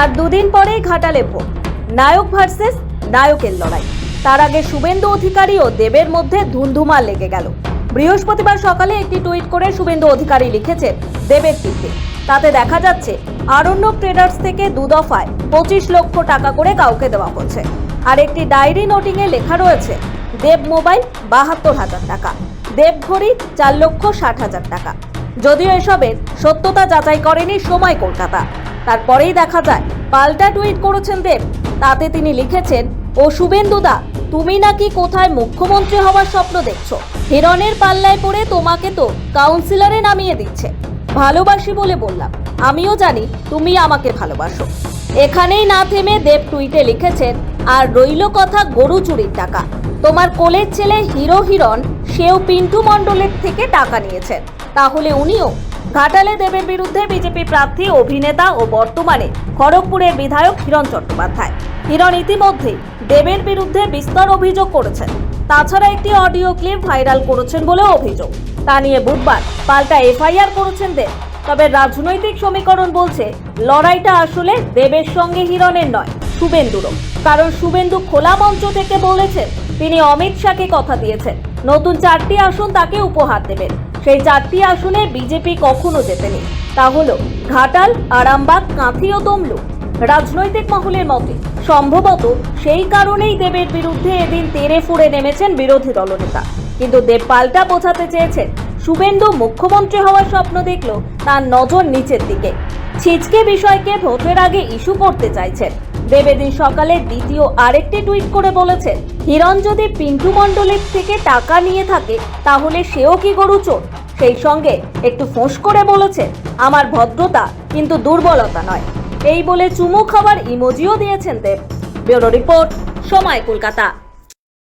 আর দুদিন পরেই ঘাটালে ভোট। নায়ক ভার্সেস নায়কের লড়াই। তার আগে শুভেন্দু অধিকারী ও দেবের মধ্যে ধুন্ধুমার লেগে গেল। বৃহস্পতিবার সকালে একটি টুইট করে শুভেন্দু অধিকারী লিখেছেন, দেবের টিপে তাতে দেখা যাচ্ছে আরণ্যক ট্রেডার্স থেকে দুদফায় পঁচিশ লক্ষ টাকা করে কাউকে দেওয়া হচ্ছে। আর একটি ডায়েরি নোটিংয়ে লেখা রয়েছে, দেব মোবাইল বাহাত্তর হাজার টাকা, দেব ঘড়ি চার লক্ষ ষাট হাজার টাকা। যদিও এসবের সত্যতা যাচাই করেনি সময় কলকাতা। তারপরেই দেখা যায়, পাল্টা টুইট করেছেন দেব। তাতে তিনি লিখেছেন, ও শুভেন্দুদা তুমি নাকি কোথায় মুখ্যমন্ত্রী হওয়ার স্বপ্ন দেখছ? হিরণের পাল্লায় পড়ে তোমাকে তো কাউন্সিলরে নামিয়ে দিচ্ছে। ভালোবাসি বলে বললাম। আমিও জানি তুমি আমাকে ভালোবাসো। এখানেই না থেমে দেব টুইটে লিখেছেন, আর রইল কথা গরু চুরির টাকা। তোমার কোলের ছেলে হিরো হিরণ, সেও পিন্টু মণ্ডলের থেকে টাকা নিয়েছেন তাহলে উনিও ঘাটালে দেবের বিরুদ্ধে বিজেপি প্রার্থী, অভিনেতা ও বর্তমানে খড়গপুরের বিধায়ক হিরণ চট্টোপাধ্যায়। হিরণ ইতিমধ্যেই দেবের বিরুদ্ধে বিস্তর অভিযোগ করেছেন। তাছাড়া একটি অডিও ক্লিপ ভাইরাল করেছেন বলেও অভিযোগ। তা নিয়ে বুধবার পাল্টা এফআইআর করেছেন দেব। তবে রাজনৈতিক সমীকরণ বলছে, লড়াইটা আসলে দেবের সঙ্গে হিরণের নয়, শুভেন্দুরও। কারণ শুভেন্দু খোলা মঞ্চ থেকে বলেছেন, তিনি অমিত শাহকে কথা দিয়েছেন। নতুন চারটি আসন তাকে উপহার দেবেন। সেই চারটি আসনে বিজেপি কখনো জেতেনি। তা হলো ঘাটাল, আরামবাগ, কাঁথি ও তমলুক। রাজনৈতিক মহলের মতে সম্ভবত সেই কারণেই দেবের বিরুদ্ধে এদিন তেরে ফুড়ে নেমেছেন বিরোধী দলনেতা। কিন্তু দেব পাল্টা বোঝাতে চেয়েছেন, শুভেন্দু মুখ্যমন্ত্রী হওয়ার স্বপ্ন দেখল তার নজর নিচের দিকে। ছিচকে বিষয়কে ভোটের আগে ইস্যু করতে চাইছেন। দেবেদিন সকালে দ্বিতীয় আরেকটি টুইট করে বলেছেন হিরণ যদি পিন্টু মণ্ডলের থেকে টাকা নিয়ে থাকে, তাহলে সেও কি গরু চোর? সেই সঙ্গে একটু ফোঁস করে বলেছেন, আমার ভদ্রতা কিন্তু দুর্বলতা নয়। এই বলে চুমু খাবার ইমোজিও দিয়েছেন দেব। ব্যুরো রিপোর্ট, সময় কলকাতা।